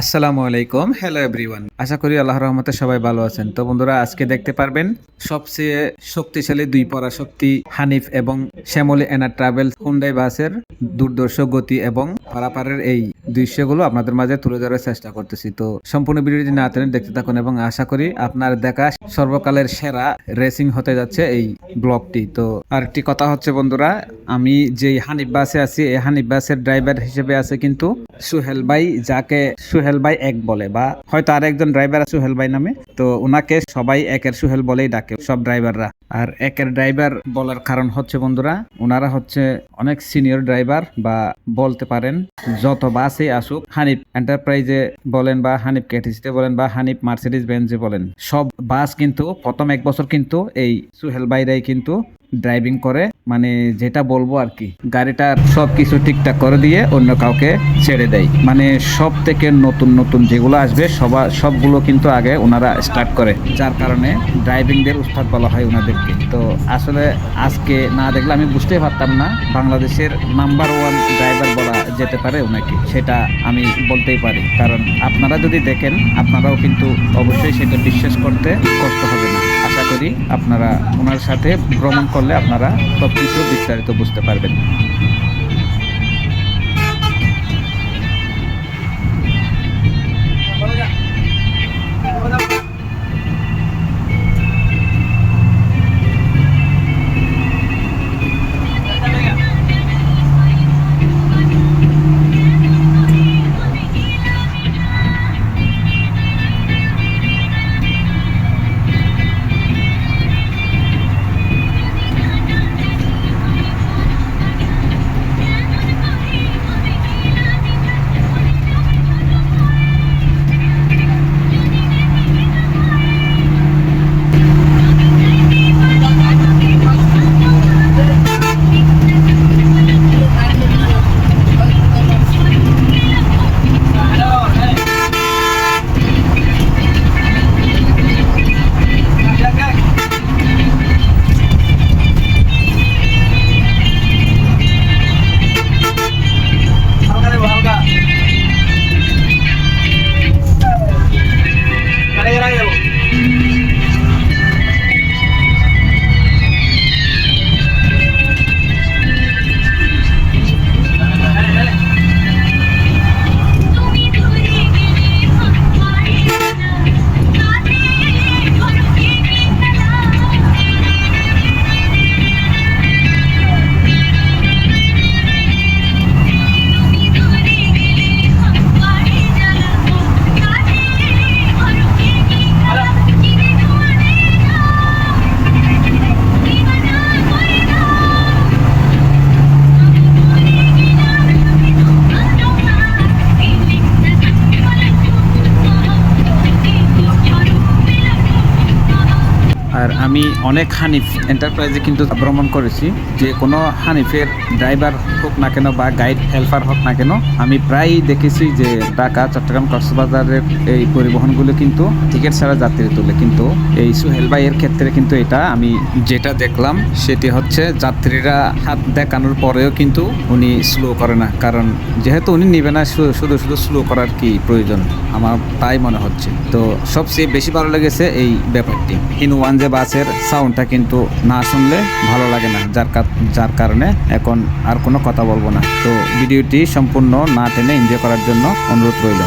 আসসালামু আলাইকুম। Hello everyone আশা করি আল্লাহর রহমতে সবাই ভালো আছেন। তো বন্ধুরা, আজকে দেখতে পারবেন সবচেয়ে শক্তিশালী দুই পরাশক্তি হানিফ এবং শ্যামলী এনার ট্রাভেল হুন্ডাই বাসের দুর্দর্শ গতি এবং পারাপারের এই দৃশ্যগুলো আপনাদের মাঝে তুলে ধরার চেষ্টা করতেছি। তো সম্পূর্ণ ভিডিওটি না টেনে দেখতে থাকুন এবং আশা করি আপনার দেখা সর্বকালের সেরা রেসিং হতে যাচ্ছে এই ব্লগটি। তো আরেকটি কথা হচ্ছে বন্ধুরা, আমি যেই হানিফ বাসে আছি, এই হানিফ বাসের ড্রাইভার হিসেবে আছে কিন্তু সুহেল ভাই, যাকে সুহেল ভাই এক বলে বা হয়তো আর একজন ড্রাইভার সুহেল ভাই নামে। তো ওনাকে সবাই একের সুহেল বলেই ডাকে, সব ড্রাইভাররা আর একের ড্রাইভার বলার কারণ হচ্ছে বন্ধুরা ওনারা হচ্ছে অনেক সিনিয়র ড্রাইভার বা বলতে পারেন যত বাসে আসুক, হানিফ এন্টারপ্রাইজে বলেন বা হানিফ কেটিসিতে বলেন বা হানিফ মার্সিডিস বেঞ্জে বলেন, সব বাস কিন্তু, প্রথম এক বছর কিন্তু এই সুহেল ভাইরাই কিন্তু ড্রাইভিং করে মানে যেটা বলব আর কি গাড়িটার সব কিছু ঠিকঠাক করে দিয়ে অন্য কাউকে ছেড়ে দেয়। মানে সব থেকে নতুন নতুন যেগুলো আসবে, সবা, সবগুলো কিন্তু আগে ওনারা স্টার্ট করে। যার কারণে ড্রাইভিংদের উস্তাদ বলা হয় ওনাদেরকে। তো আসলে আজকে না দেখলে আমি বুঝতেই পারতাম না, বাংলাদেশের নাম্বার ওয়ান ড্রাইভার বলা যেতে পারে ওনাকে, সেটা আমি বলতেই পারি। কারণ আপনারা যদি দেখেন, আপনারাও কিন্তু অবশ্যই সেটা বিশ্বাস করতে কষ্ট হবে না। করি আপনারা ওনার সাথে ভ্রমণ করলে আপনারা সব কিছু বিস্তারিত বুঝতে পারবেন। আর আমি অনেক হানিফ এন্টারপ্রাইজে কিন্তু ভ্রমণ করেছি। যে কোনো হানিফের ড্রাইভার হোক না কেন বা গাইড হেল্পার হোক না কেন, আমি প্রায়ই দেখেছি যে ঢাকা, চট্টগ্রাম, কক্সবাজারের এই পরিবহনগুলো কিন্তু টিকিট ছাড়া যাত্রী তোলে। কিন্তু এই সুহেল ভাইয়ের ক্ষেত্রে কিন্তু এটা আমি যেটা দেখলাম, সেটি হচ্ছে যাত্রীরা হাত দেখানোর পরেও কিন্তু উনি স্লো করে না। কারণ যেহেতু উনি নেবে না শুধু শুধু স্লো করার কি প্রয়োজন? আমার তাই মনে হচ্ছে। তো সবচেয়ে বেশি ভালো লেগেছে এই ব্যাপারটি। ইন ওয়ান যে বাসের সাউন্ডটা কিন্তু না শুনলে ভালো লাগে না। যার যার কারণে এখন আর কোনো কথা বলব না। তো ভিডিওটি সম্পূর্ণ না টেনে এনজয় করার জন্য অনুরোধ রইল।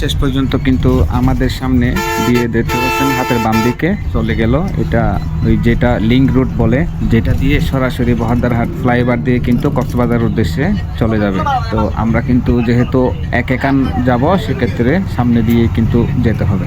শেষ পর্যন্ত কিন্তু আমাদের সামনে দিয়ে দেখতে পাচ্ছেন হাতের বাম দিকে চলে গেল। এটা ওই যেটা লিঙ্ক রুট বলে, যেটা দিয়ে সরাসরি বহাদারহাট ফ্লাইওভার দিয়ে কিন্তু কক্সবাজার উদ্দেশ্যে চলে যাবে। তো আমরা কিন্তু যেহেতু এক একান যাব, সেক্ষেত্রে সামনে দিয়ে কিন্তু যেতে হবে।